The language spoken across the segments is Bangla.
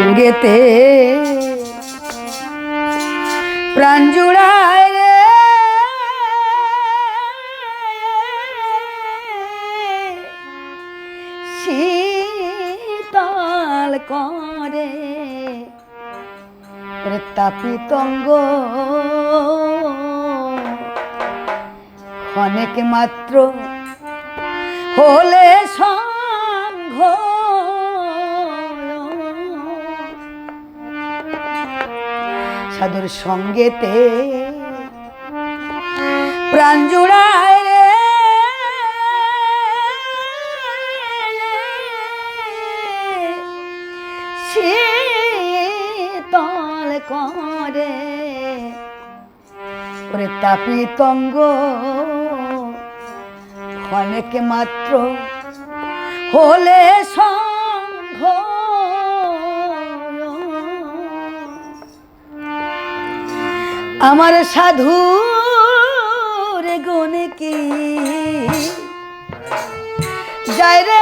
সঙ্গেতে প্রাণ জুড়ায় রে। শীতল করে তাপিতঙ্গ অনেক মাত্র হলে সাধুর সঙ্গেতে প্রাণ জুড়ায় রে। শীতল করে ওরে তাপিতঙ্গ অনেক মাত্র হলে আমার সাধু রে গনে কি? যাই রে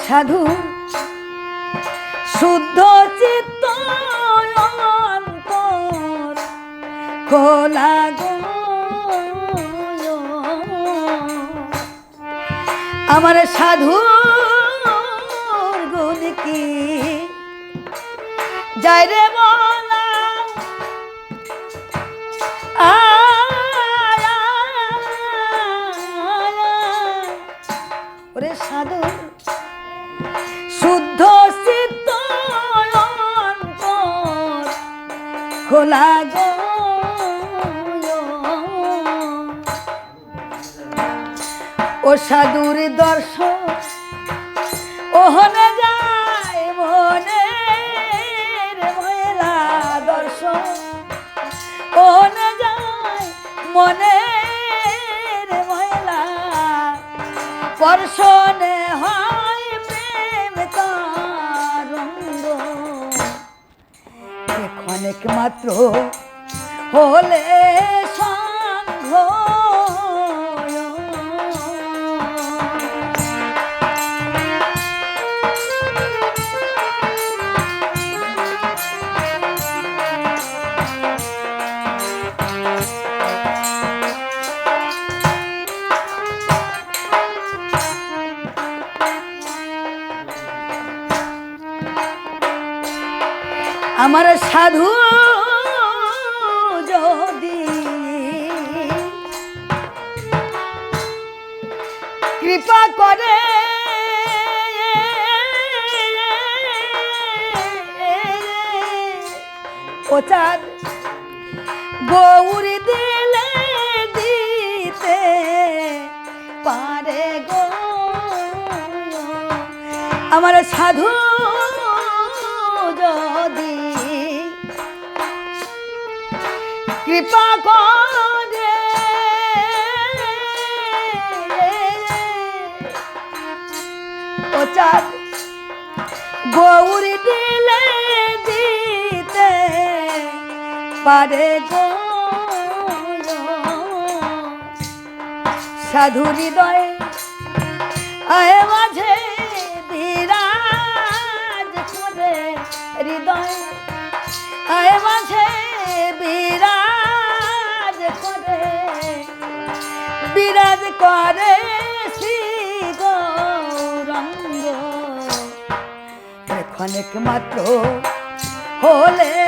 সাধু শুদ্ধ চিত্ত খোলা গো আমার সাধু গুণ কি যাই রে। ওরে সাধু শুদ্ধ চিত্ত খোলা গো ও সাধুর দর্শন, ওহনে যায় মনে ময়লা দর্শন, ওহনে যায় মনে ময়লা পর্শনে হয় প্রেম তারঙ্গ ক্ষণিক মাত্র হলে আমার সাধু যদি কৃপা করে ও চাঁদ গৌরী দিলে দিতে পারে গো। আমার সাধু কৃপা করে। ও চাঁদ গৌরী দিলে দিতে পারে গো। সাধু হৃদয়ে মাঝে ক্ষণিক মাত্র হলে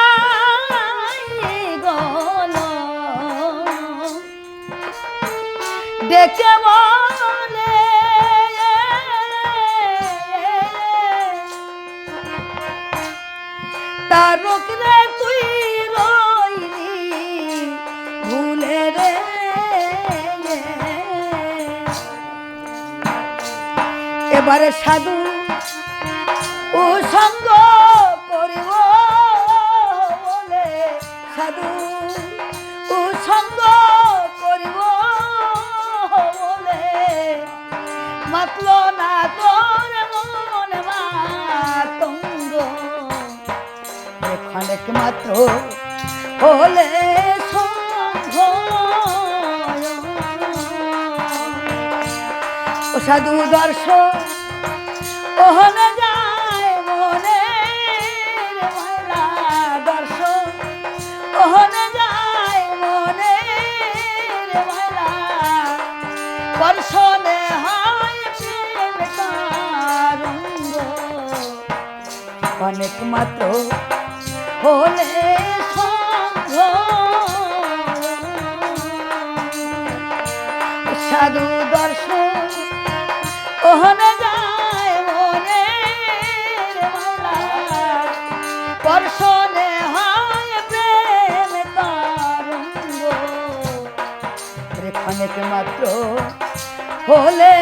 ডেকে বলে তারক রে তুই রইলি ভুলে রে। এবারে সাধু ও সঙ্গ মাত্র হলে ও সাধু দর্শন, ওহনে যায় মনে দর্শন। ওহনে যায় মনে বর্ষণে হয় অনেক মাত্র হলে সঙ্গ সাধু দর্শন ওহনে যায় মনে পর্ষণে হয় প্রেম মাত্র হলে